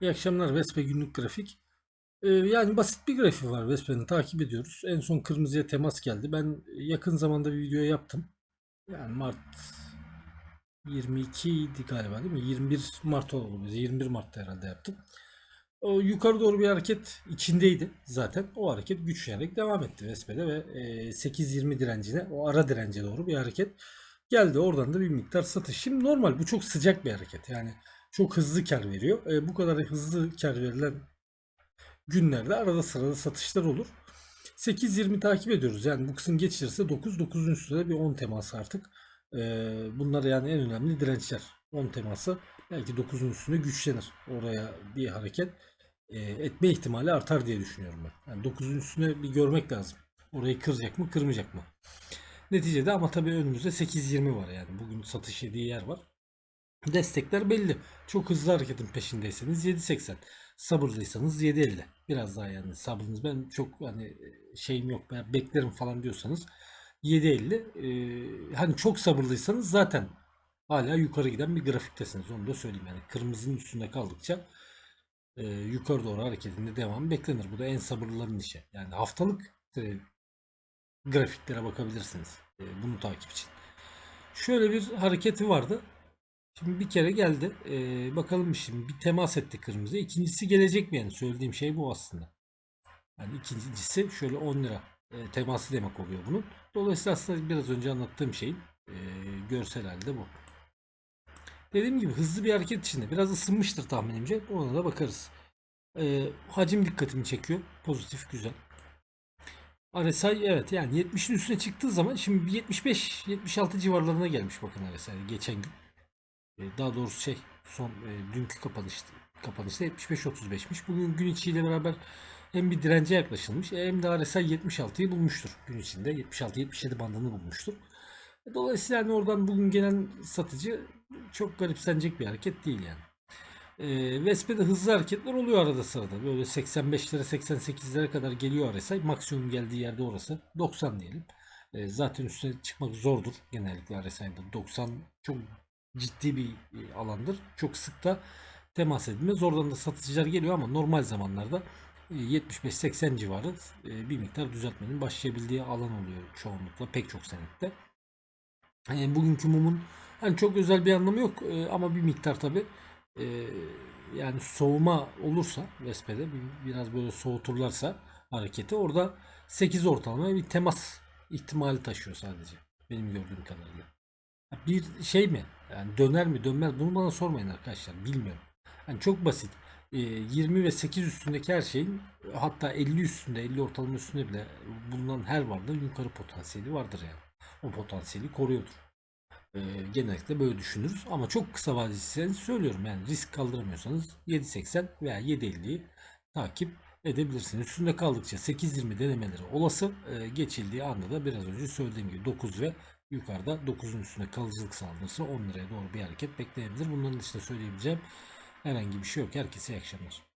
İyi akşamlar Vespe günlük grafik. Ee, yani basit bir grafiği var Vespe'nin takip ediyoruz. En son kırmızıya temas geldi. Ben yakın zamanda bir video yaptım. Yani Mart 22 idi galiba değil mi? 21 Mart olabilir. 21 Mart'ta herhalde yaptım. O yukarı doğru bir hareket içindeydi zaten. O hareket güçlenerek devam etti Vespe'de ve e, 8.20 direncine, o ara dirence doğru bir hareket geldi. Oradan da bir miktar satış. Şimdi normal bu çok sıcak bir hareket. Yani çok hızlı kar veriyor. E, bu kadar hızlı kar verilen günlerde arada sırada satışlar olur. 8.20 takip ediyoruz. Yani bu kısım geçirirse 9, 9'un üstünde bir 10 teması artık. E, bunlar yani en önemli dirençler. 10 teması belki 9'un üstünde güçlenir. Oraya bir hareket e, etme ihtimali artar diye düşünüyorum ben. Yani 9'un üstüne bir görmek lazım. Orayı kıracak mı, kırmayacak mı? Neticede ama tabii önümüzde 8.20 var yani. Bugün satış yediği yer var. Destekler belli. Çok hızlı hareketin peşindeyseniz 7.80. Sabırlıysanız 7.50. Biraz daha yani sabrınız ben çok hani şeyim yok ben beklerim falan diyorsanız 7.50. Ee, hani çok sabırlıysanız zaten hala yukarı giden bir grafiktesiniz. Onu da söyleyeyim yani kırmızının üstünde kaldıkça e, yukarı doğru hareketinde devam beklenir. Bu da en sabırlıların işi. Yani haftalık e, grafiklere bakabilirsiniz. E, bunu takip için. Şöyle bir hareketi vardı. Şimdi bir kere geldi. Ee, bakalım şimdi bir temas etti kırmızı. İkincisi gelecek mi yani? Söylediğim şey bu aslında. Yani ikincisi şöyle 10 lira e, teması demek oluyor bunun. Dolayısıyla aslında biraz önce anlattığım şeyin e, görsel halde bu. Dediğim gibi hızlı bir hareket içinde. Biraz ısınmıştır tahminimce. Ona da bakarız. E, hacim dikkatimi çekiyor. Pozitif, güzel. RSI evet yani 70'in üstüne çıktığı zaman şimdi 75-76 civarlarına gelmiş bakın RSI geçen gün. E, daha doğrusu şey son e, dünkü kapanıştı. Kapanışta 75-35'miş. Bugün gün içiyle beraber hem bir dirence yaklaşılmış hem de RSI 76'yı bulmuştur gün içinde. 76-77 bandını bulmuştur. E, Dolayısıyla yani oradan bugün gelen satıcı çok garipsenecek bir hareket değil yani. E, Vespe'de hızlı hareketler oluyor arada sırada. Böyle 85'lere 88'lere kadar geliyor RSI. Maksimum geldiği yerde orası. 90 diyelim. E, zaten üstüne çıkmak zordur genellikle RSI'de. 90 çok ciddi bir e, alandır. Çok sık da temas edilmez. Oradan da satıcılar geliyor ama normal zamanlarda e, 75-80 civarı e, bir miktar düzeltmenin başlayabildiği alan oluyor çoğunlukla pek çok senette. Yani bugünkü mumun hani çok özel bir anlamı yok e, ama bir miktar tabi yani soğuma olursa Vespe'de bir- biraz böyle soğuturlarsa hareketi orada 8 ortalama bir temas ihtimali taşıyor sadece benim gördüğüm kadarıyla. Bir şey mi? Yani döner mi dönmez bunu bana sormayın arkadaşlar. Bilmiyorum. Yani çok basit. Ee, 20 ve 8 üstündeki her şeyin hatta 50 üstünde 50 ortalama üstünde bile bulunan her varlığın yukarı potansiyeli vardır yani. O potansiyeli koruyordur. Ee, genellikle böyle düşünürüz. Ama çok kısa vadeliyseniz söylüyorum yani risk kaldıramıyorsanız 7.80 veya 7.50'yi takip edebilirsiniz. Üstünde kaldıkça 8.20 denemeleri olası. Ee, geçildiği anda da biraz önce söylediğim gibi 9 ve yukarıda 9'un üstünde kalıcılık sağlanırsa 10 liraya doğru bir hareket beklenebilir. Bunların dışında söyleyebileceğim herhangi bir şey yok. Herkese iyi akşamlar.